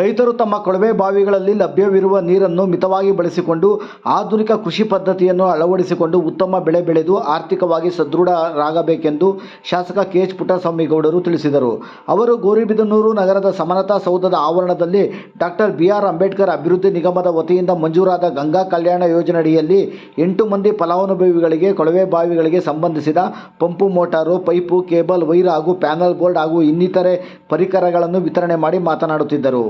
ರೈತರು ತಮ್ಮ ಕೊಳವೆ ಬಾವಿಗಳಲ್ಲಿ ಲಭ್ಯವಿರುವ ನೀರನ್ನು ಮಿತವಾಗಿ ಬಳಸಿಕೊಂಡು ಆಧುನಿಕ ಕೃಷಿ ಪದ್ಧತಿಯನ್ನು ಅಳವಡಿಸಿಕೊಂಡು ಉತ್ತಮ ಬೆಳೆ ಬೆಳೆದು ಆರ್ಥಿಕವಾಗಿ ಸದೃಢರಾಗಬೇಕೆಂದು ಶಾಸಕ ಕೆ ಎಚ್ ಪುಟ್ಟಸ್ವಾಮಿಗೌಡರು ತಿಳಿಸಿದರು. ಅವರು ಗೋರಿಬಿದನೂರು ನಗರದ ಸಮನತಾ ಸೌಧದ ಆವರಣದಲ್ಲಿ ಡಾಕ್ಟರ್ ಬಿ ಆರ್ ಅಂಬೇಡ್ಕರ್ ಅಭಿವೃದ್ಧಿ ನಿಗಮದ ವತಿಯಿಂದ ಮಂಜೂರಾದ ಗಂಗಾ ಕಲ್ಯಾಣ ಯೋಜನೆಯಡಿಯಲ್ಲಿ ಎಂಟು ಮಂದಿ ಫಲಾನುಭವಿಗಳಿಗೆ ಕೊಳವೆ ಬಾವಿಗಳಿಗೆ ಸಂಬಂಧಿಸಿದ pump motor, pipe, cable, wire ಹಾಗೂ ಪ್ಯಾನಲ್ ಬೋರ್ಡ್ ಹಾಗೂ ಇನ್ನಿತರೆ ಪರಿಕರಗಳನ್ನು ವಿತರಣೆ ಮಾಡಿ ಮಾತನಾಡುತ್ತಿದ್ದರು.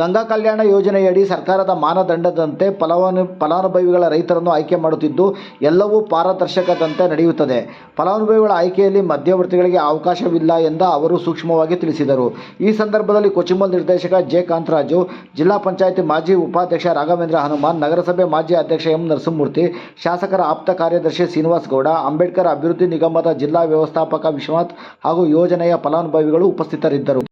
ಗಂಗಾ ಕಲ್ಯಾಣ ಯೋಜನೆಯಡಿ ಸರ್ಕಾರದ ಮಾನದಂಡದಂತೆ ಫಲಾನು, ಫಲಾನುಭವಿಗಳ ರೈತರನ್ನು ಆಯ್ಕೆ ಮಾಡುತ್ತಿದ್ದು, ಎಲ್ಲವೂ ಪಾರದರ್ಶಕದಂತೆ ನಡೆಯುತ್ತದೆ. ಫಲಾನುಭವಿಗಳ ಆಯ್ಕೆಯಲ್ಲಿ ಮಧ್ಯವರ್ತಿಗಳಿಗೆ ಅವಕಾಶವಿಲ್ಲ ಎಂದು ಅವರು ಸೂಕ್ಷ್ಮವಾಗಿ ತಿಳಿಸಿದರು. ಈ ಸಂದರ್ಭದಲ್ಲಿ ಕೊಚಿಮಲ್ ನಿರ್ದೇಶಕ ಜೆ. ಕಾಂತರಾಜು, ಜಿಲ್ಲಾ ಪಂಚಾಯತಿ ಮಾಜಿ ಉಪಾಧ್ಯಕ್ಷ ರಾಘವೇಂದ್ರ ಹನುಮಾನ್, ನಗರಸಭೆ ಮಾಜಿ ಅಧ್ಯಕ್ಷ ಎಂ. ನರಸಿಂಹಮೂರ್ತಿ, ಶಾಸಕರ ಆಪ್ತ ಕಾರ್ಯದರ್ಶಿ ಶ್ರೀನಿವಾಸ್ ಗೌಡ, ಅಂಬೇಡ್ಕರ್ ಅಭಿವೃದ್ಧಿ ನಿಗಮದ ಜಿಲ್ಲಾ ವ್ಯವಸ್ಥಾಪಕ ವಿಶ್ವನಾಥ್ ಹಾಗೂ ಯೋಜನೆಯ ಫಲಾನುಭವಿಗಳು ಉಪಸ್ಥಿತರಿದ್ದರು.